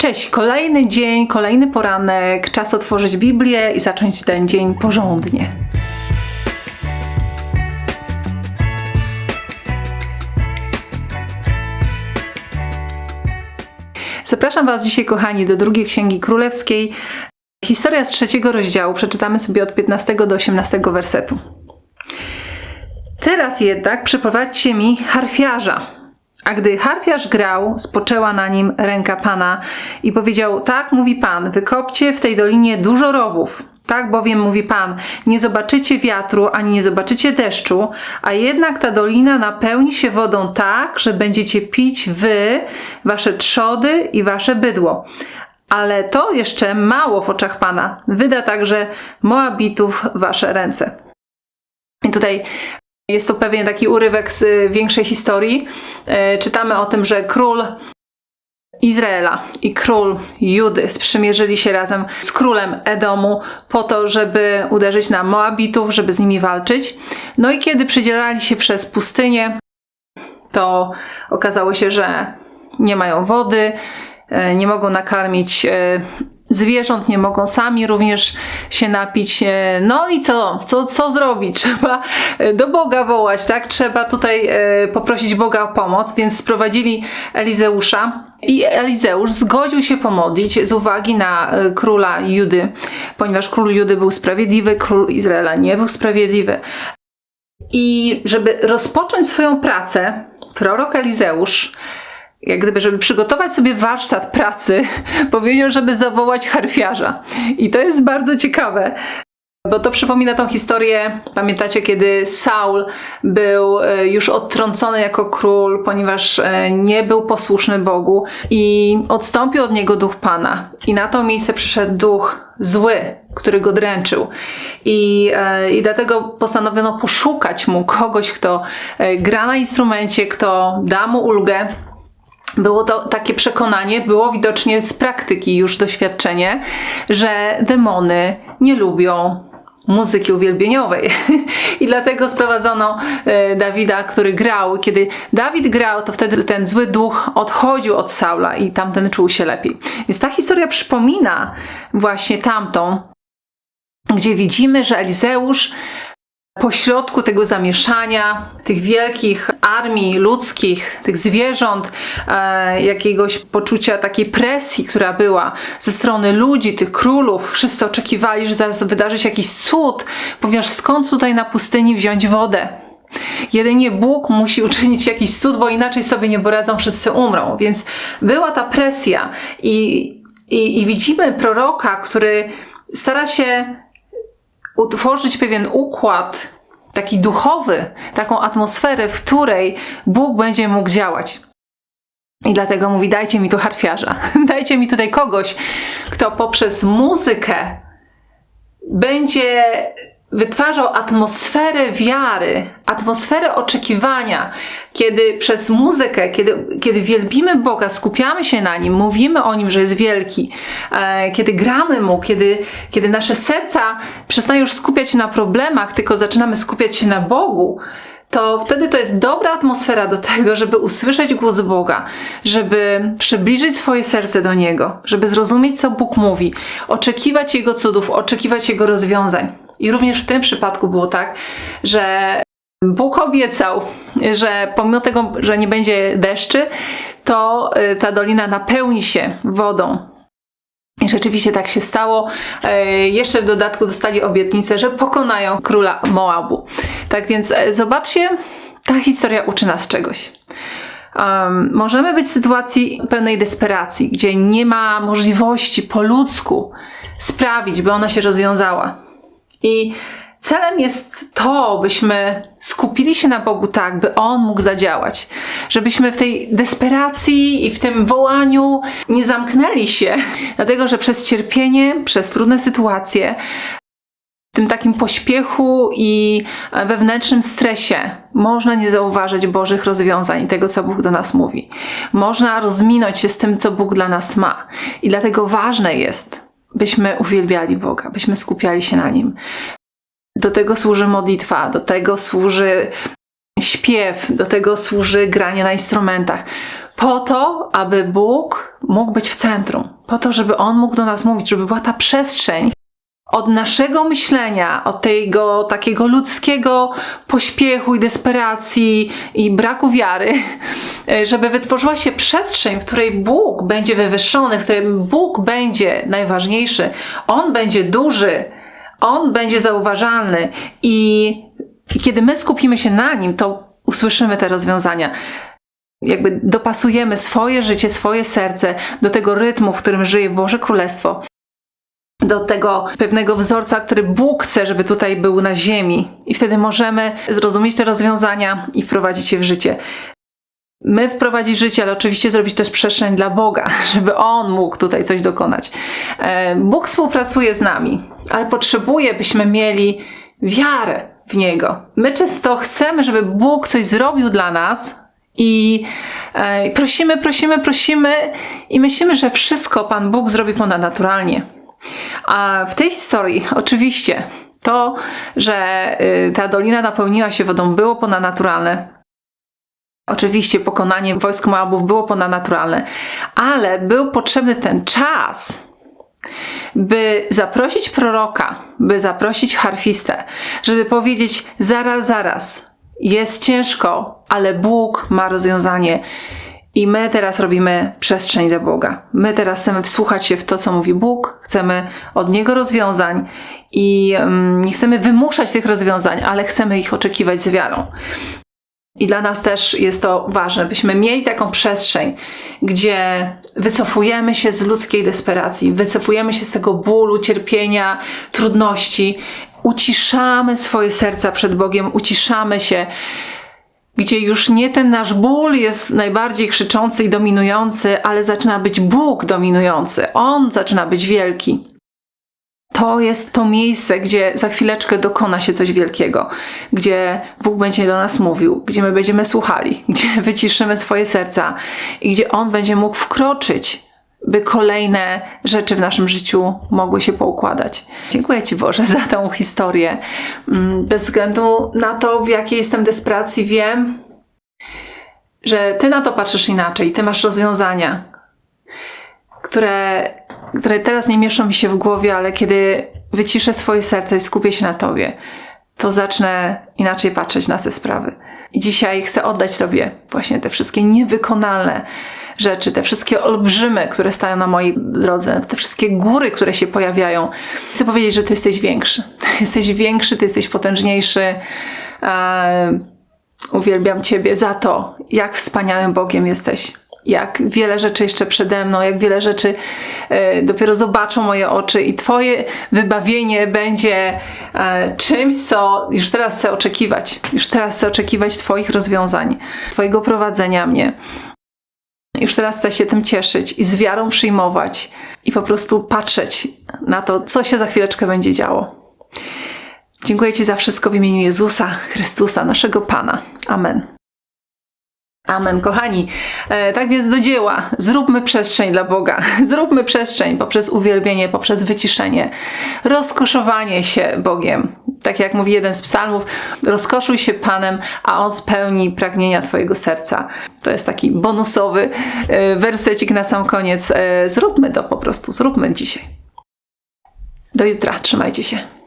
Cześć, kolejny dzień, kolejny poranek, czas otworzyć Biblię i zacząć ten dzień porządnie. Zapraszam Was dzisiaj, kochani, do drugiej księgi królewskiej. Historia z trzeciego rozdziału. Przeczytamy sobie od 15 do 18 wersetu. Teraz jednak przyprowadźcie mi harfiarza. A gdy harfiarz grał, spoczęła na nim ręka pana i powiedział: Tak mówi pan, wykopcie w tej dolinie dużo rowów. Tak bowiem mówi pan: Nie zobaczycie wiatru ani nie zobaczycie deszczu, a jednak ta dolina napełni się wodą tak, że będziecie pić wy, wasze trzody i wasze bydło. Ale to jeszcze mało w oczach pana. Wyda także Moabitów wasze ręce. I tutaj jest to pewien taki urywek z y, większej historii. E, Czytamy o tym, że król Izraela i król Judy sprzymierzyli się razem z królem Edomu po to, żeby uderzyć na Moabitów, żeby z nimi walczyć. No i kiedy przydzielali się przez pustynię, to okazało się, że nie mają wody, e, nie mogą nakarmić zwierząt, nie mogą sami również się napić. E, No i co? Co, co zrobić? Trzeba e, do Boga wołać, tak? Trzeba tutaj e, poprosić Boga o pomoc, więc sprowadzili Elizeusza i Elizeusz zgodził się pomodlić z uwagi na króla Judy, ponieważ król Judy był sprawiedliwy, król Izraela nie był sprawiedliwy. I żeby rozpocząć swoją pracę, prorok Elizeusz, jak gdyby, żeby przygotować sobie warsztat pracy, powiedział, żeby zawołać harfiarza. I to jest bardzo ciekawe, bo to przypomina tą historię, pamiętacie, kiedy Saul był e, już odtrącony jako król, ponieważ e, nie był posłuszny Bogu i odstąpił od niego duch Pana. I na to miejsce przyszedł duch zły, który go dręczył. I, e, I dlatego postanowiono poszukać mu kogoś, kto gra na instrumencie, kto da mu ulgę, było to takie przekonanie, było widocznie z praktyki już doświadczenie, że demony nie lubią muzyki uwielbieniowej. I dlatego sprowadzono e, Dawida, który grał. Kiedy Dawid grał, to wtedy ten zły duch odchodził od Saula i tamten czuł się lepiej. Więc ta historia przypomina właśnie tamtą, gdzie widzimy, że Elizeusz pośrodku tego zamieszania, tych wielkich armii ludzkich, tych zwierząt, e, jakiegoś poczucia takiej presji, która była ze strony ludzi, tych królów, wszyscy oczekiwali, że zaraz wydarzy się jakiś cud, ponieważ skąd tutaj na pustyni wziąć wodę? Jedynie Bóg musi uczynić jakiś cud, bo inaczej sobie nie poradzą, wszyscy umrą. Więc była ta presja i, i, i widzimy proroka, który stara się utworzyć pewien układ taki duchowy, taką atmosferę, w której Bóg będzie mógł działać. I dlatego mówi: Dajcie mi tu harfiarza, dajcie mi tutaj kogoś, kto poprzez muzykę będzie wytwarzał atmosferę wiary, atmosferę oczekiwania, kiedy przez muzykę, kiedy, kiedy wielbimy Boga, skupiamy się na Nim, mówimy o Nim, że jest wielki, e, kiedy gramy Mu, kiedy, kiedy nasze serca przestają już skupiać się na problemach, tylko zaczynamy skupiać się na Bogu, to wtedy to jest dobra atmosfera do tego, żeby usłyszeć głos Boga, żeby przybliżyć swoje serce do Niego, żeby zrozumieć, co Bóg mówi, oczekiwać Jego cudów, oczekiwać Jego rozwiązań. I również w tym przypadku było tak, że Bóg obiecał, że pomimo tego, że nie będzie deszczy, to y, ta dolina napełni się wodą. I rzeczywiście tak się stało. E, Jeszcze w dodatku dostali obietnicę, że pokonają króla Moabu. Tak więc e, zobaczcie, ta historia uczy nas czegoś. Um, możemy być w sytuacji pełnej desperacji, gdzie nie ma możliwości po ludzku sprawić, by ona się rozwiązała. I celem jest to, byśmy skupili się na Bogu tak, by On mógł zadziałać. Żebyśmy w tej desperacji i w tym wołaniu nie zamknęli się, dlatego że przez cierpienie, przez trudne sytuacje, w tym takim pośpiechu i wewnętrznym stresie można nie zauważyć Bożych rozwiązań i tego, co Bóg do nas mówi. Można rozminąć się z tym, co Bóg dla nas ma. I dlatego ważne jest, byśmy uwielbiali Boga, byśmy skupiali się na Nim. Do tego służy modlitwa, do tego służy śpiew, do tego służy granie na instrumentach. po to, aby Bóg mógł być w centrum, po to, żeby On mógł do nas mówić, żeby była ta przestrzeń od naszego myślenia, od tego takiego ludzkiego pośpiechu i desperacji i braku wiary, żeby wytworzyła się przestrzeń, w której Bóg będzie wywyższony, w której Bóg będzie najważniejszy, On będzie duży, On będzie zauważalny. I, i kiedy my skupimy się na Nim, to usłyszymy te rozwiązania. Jakby dopasujemy swoje życie, swoje serce do tego rytmu, w którym żyje Boże Królestwo, do tego pewnego wzorca, który Bóg chce, żeby tutaj był na ziemi. I wtedy możemy zrozumieć te rozwiązania i wprowadzić je w życie. My wprowadzić życie, ale oczywiście zrobić też przestrzeń dla Boga, żeby On mógł tutaj coś dokonać. E, Bóg współpracuje z nami, ale potrzebuje, byśmy mieli wiarę w Niego. My często chcemy, żeby Bóg coś zrobił dla nas, i e, prosimy, prosimy, prosimy i myślimy, że wszystko Pan Bóg zrobi ponadnaturalnie. A w tej historii oczywiście to, że y, ta dolina napełniła się wodą było ponadnaturalne. Oczywiście pokonanie wojsk Moabów było ponadnaturalne, ale był potrzebny ten czas, by zaprosić proroka, by zaprosić harfistę, żeby powiedzieć zaraz, zaraz, jest ciężko, ale Bóg ma rozwiązanie. I my teraz robimy przestrzeń dla Boga. My teraz chcemy wsłuchać się w to, co mówi Bóg, chcemy od Niego rozwiązań i um, nie chcemy wymuszać tych rozwiązań, ale chcemy ich oczekiwać z wiarą. I dla nas też jest to ważne, byśmy mieli taką przestrzeń, gdzie wycofujemy się z ludzkiej desperacji, wycofujemy się z tego bólu, cierpienia, trudności, uciszamy swoje serca przed Bogiem, uciszamy się, gdzie już nie ten nasz ból jest najbardziej krzyczący i dominujący, ale zaczyna być Bóg dominujący. On zaczyna być wielki. To jest to miejsce, gdzie za chwileczkę dokona się coś wielkiego, gdzie Bóg będzie do nas mówił, gdzie my będziemy słuchali, gdzie wyciszymy swoje serca i gdzie On będzie mógł wkroczyć, by kolejne rzeczy w naszym życiu mogły się poukładać. Dziękuję Ci Boże za tą historię. Mm, bez względu na to, w jakiej jestem desperacji, wiem, że Ty na to patrzysz inaczej, Ty masz rozwiązania, które które teraz nie mieszczą mi się w głowie, ale kiedy wyciszę swoje serce i skupię się na Tobie, to zacznę inaczej patrzeć na te sprawy. I dzisiaj chcę oddać Tobie właśnie te wszystkie niewykonalne rzeczy, te wszystkie olbrzymy, które stają na mojej drodze, te wszystkie góry, które się pojawiają. Chcę powiedzieć, że Ty jesteś większy. Jesteś większy, Ty jesteś potężniejszy. Uwielbiam Ciebie za to, jak wspaniałym Bogiem jesteś jak wiele rzeczy jeszcze przede mną, jak wiele rzeczy e, dopiero zobaczą moje oczy i Twoje wybawienie będzie e, czymś, co już teraz chcę oczekiwać. Już teraz chcę oczekiwać Twoich rozwiązań, Twojego prowadzenia mnie. Już teraz chcę się tym cieszyć i z wiarą przyjmować i po prostu patrzeć na to, co się za chwileczkę będzie działo. Dziękuję Ci za wszystko w imieniu Jezusa Chrystusa, naszego Pana. Amen. Amen, kochani. E, tak więc do dzieła. Zróbmy przestrzeń dla Boga. Zróbmy przestrzeń poprzez uwielbienie, poprzez wyciszenie, rozkoszowanie się Bogiem. Tak jak mówi jeden z psalmów, rozkoszuj się Panem, a On spełni pragnienia Twojego serca. To jest taki bonusowy e, wersecik na sam koniec. E, zróbmy to po prostu, zróbmy dzisiaj. Do jutra, trzymajcie się.